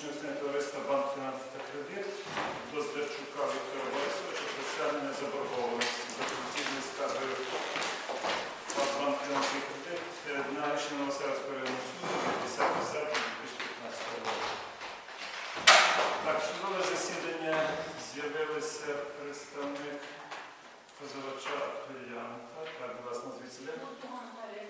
публічного товариства банк фінансів та кредит до Здарчука Віктора Борисовича про стягнення заборгованості за корупційною скаргою банк фінанси і кредит на рішення Новосельського районного суду 50 серпня 2015 року. Так, судове засідання з'явилися представник позивача Апельянка. Так, власне, звідси. назвіться.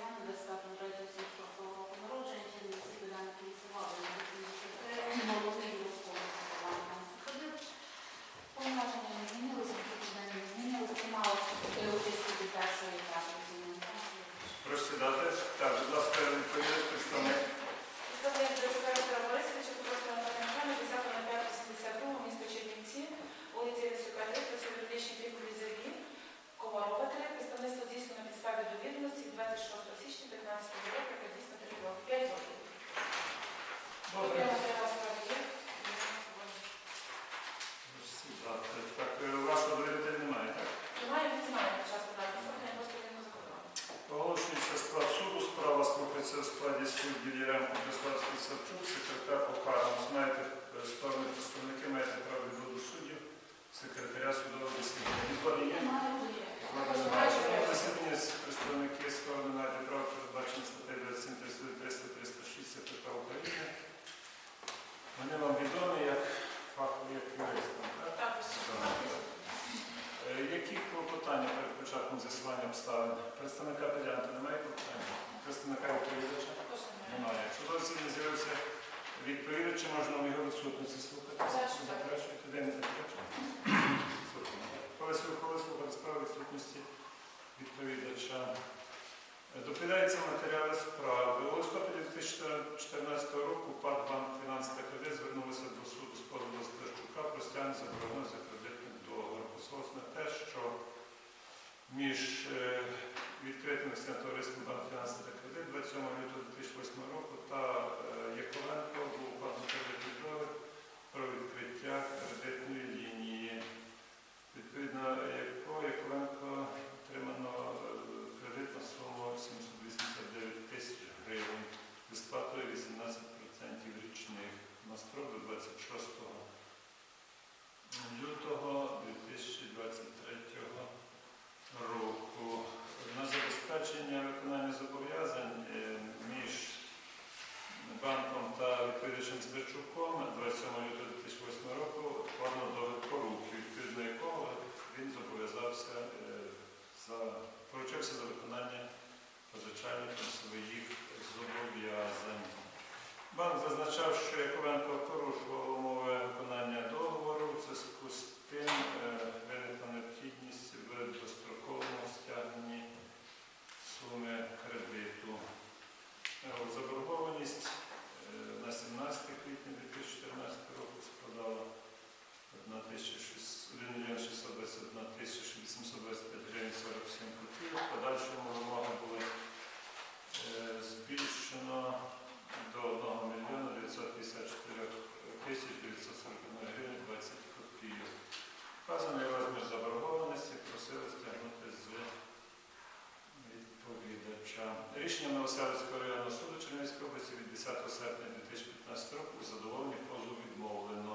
Рішенням Новоселицького районного суду Чернівської області від 10 серпня 2015 року у задоволенні позову відмовлено.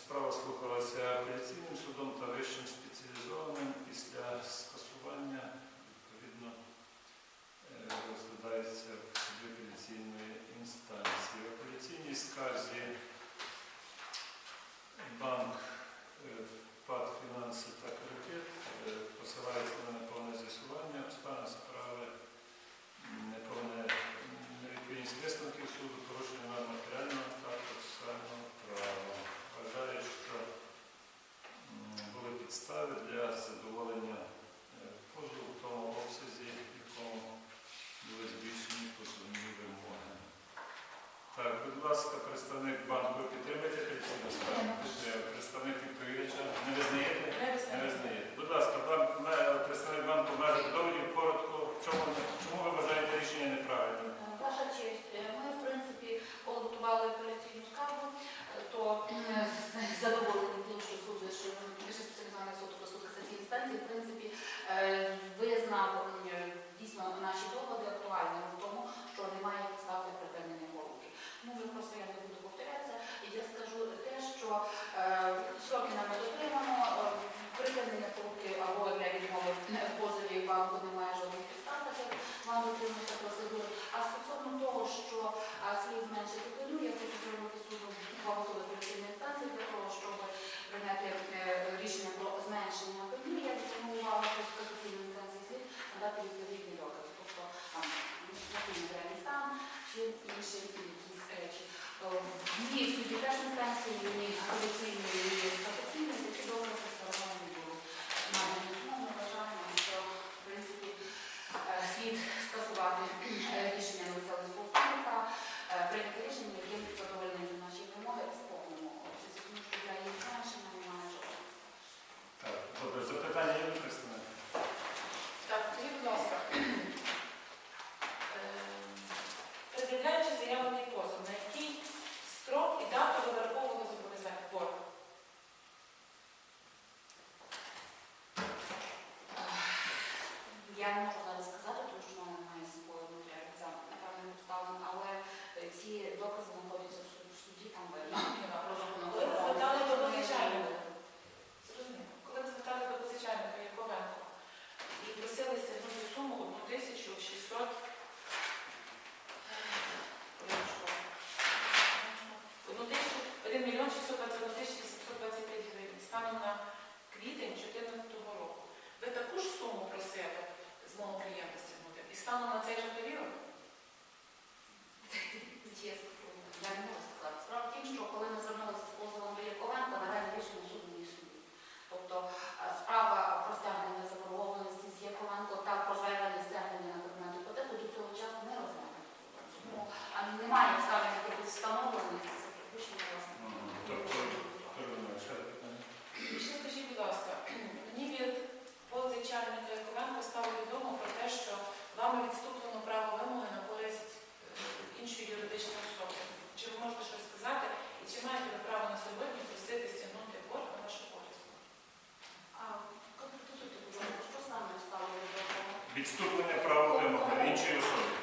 Справа слухалася апеляційним судом та вищим спеціалізованим після ласка, представник банку. Відступлення права вимоги іншої особи.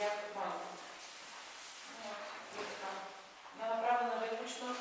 як ну, мало. Вона направлена виключно.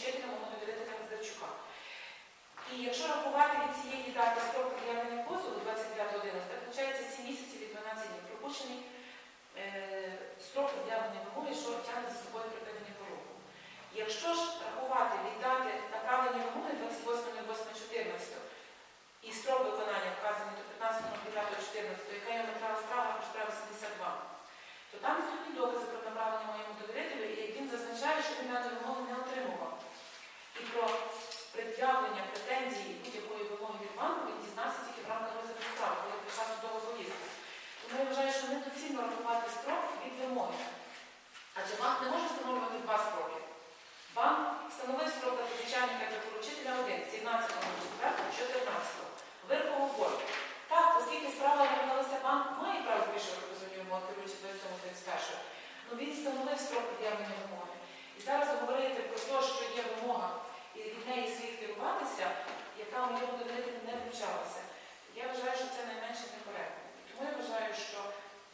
чином воно довірити Гонзарчука. І якщо рахувати від цієї дати строку проявлення позову 29 11, то виходить 7 місяців від 12 днів пропущений е, строк об'явлення вимоги, що тягне за собою припинення порогу. Якщо ж рахувати від дати направлення вимоги 28.08.14 і строк виконання вказаний до 15.05.14, яка є метрала справа про справа 72, то там відсутні докази про направлення моєму довірителю, і він зазначає, що він мене вимоги не отримував і про пред'явлення претензії будь-якої вимоги від банку він дізнався тільки в рамках розгляду справи, коли прийшла судова повістка. Тому я вважаю, що недоцільно рахувати строк від вимоги. Адже банк не може встановлювати два строки. Банк встановив строк для позичальника для поручителя 1 17 14 Виркового боргу. Так, оскільки справа виявилася, банк має право збільшувати позовну вимогу керуючи 2731. Ну він встановив строк пред'явлення вимоги. І зараз говорити про те, що є вимога і від неї слід керуватися, яка у нього не вивчалася. Я вважаю, що це найменше некоректно. Тому я вважаю, що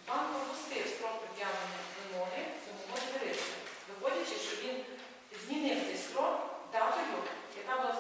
банк пропустив строк пред'явлення вимоги тому Борисовича, виходячи, що він змінив цей строк датою, яка була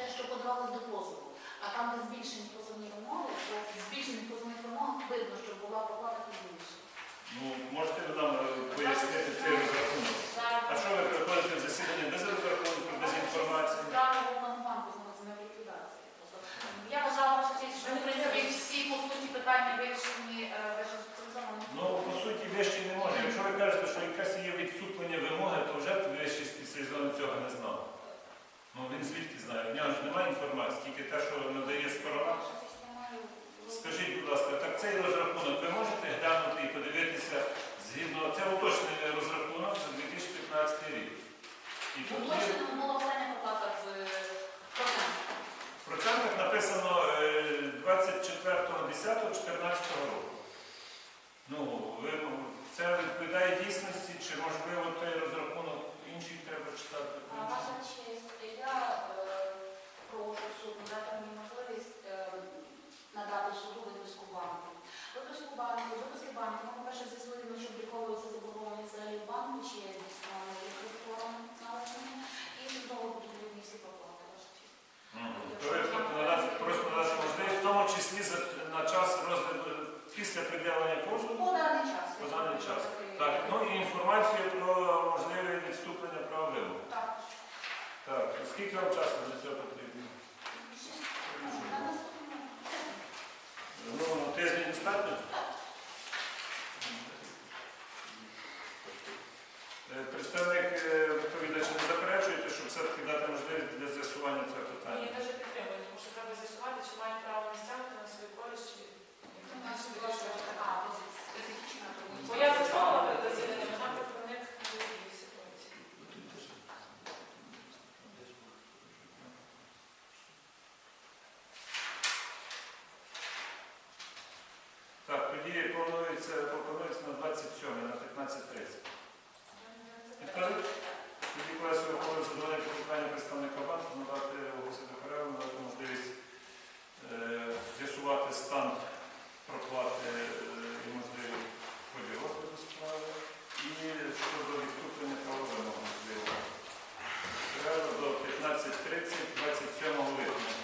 те, що подавалось до позову. А там, де збільшені позовні вимоги, то в збільшених позовних вимогах видно, що була проплата пізніше. Ну, можете ви нам е, пояснити цей розрахунок? А що ви приходите в засідання без розрахунку, без інформації? Я вважала, що в принципі всі по суті питання вирішені е. Ну, по суті, вищі не може. Якщо ви кажете, що якась є відступлення вимоги, то вже вищий спеціалізований цього не знав. Ну він звідки знає? У нього ж немає інформації, тільки те, що надає сторона. Ваша честь, я маю- Скажіть, будь ласка, так цей розрахунок ви можете глянути і подивитися згідно це уточний розрахунок за 2015 рік. І тут є Уточнено була остання проплата в е, процентах. в процентах написано е, 24.10.14 року. Ну, ви, це відповідає дійсності, чи можливо той розрахунок інший треба читати? А, Ваша честь, я е, прошу суд надати мені можливість е, надати суду виписку банку. Виписку банку, виписки банку, ми, по-перше, з'ясуємо, що обліковується заборгованість взагалі в банку, чи є дійсно кредитором належними, і знову потрібні всі проплати, ваша честь. Мгм. То ви тобто, надати, просто надати можливість, в тому на час розгляду після пред'явлення позову, По даний час. по даний час. Так, ну і інформацію про можливе відступлення права вимоги. Так. Так, скільки вам часу для цього потрібно? На наступному. Ну, тиждень достатньо? Е, Представник е, відповідача не заперечуєте, щоб все-таки дати можливість для з'ясування цього Ні, питання? я дуже підтримую, тому що треба з'ясувати, чи мають право не стягнути на свою користь, чи У нас була ж така специфічна, тому Бо я засновала перед засіданням, вона представник цієї ситуації. Так, планується, пропонується на 27, на 15.30. Підказують? Тоді колесі виходить задоволення питання представника банку, надати до перерву, надати можливість е, з'ясувати стан проплати е, і можливість ході розгляду справи і щодо відступлення правового можливо. Перерва до 15.30, 27 липня.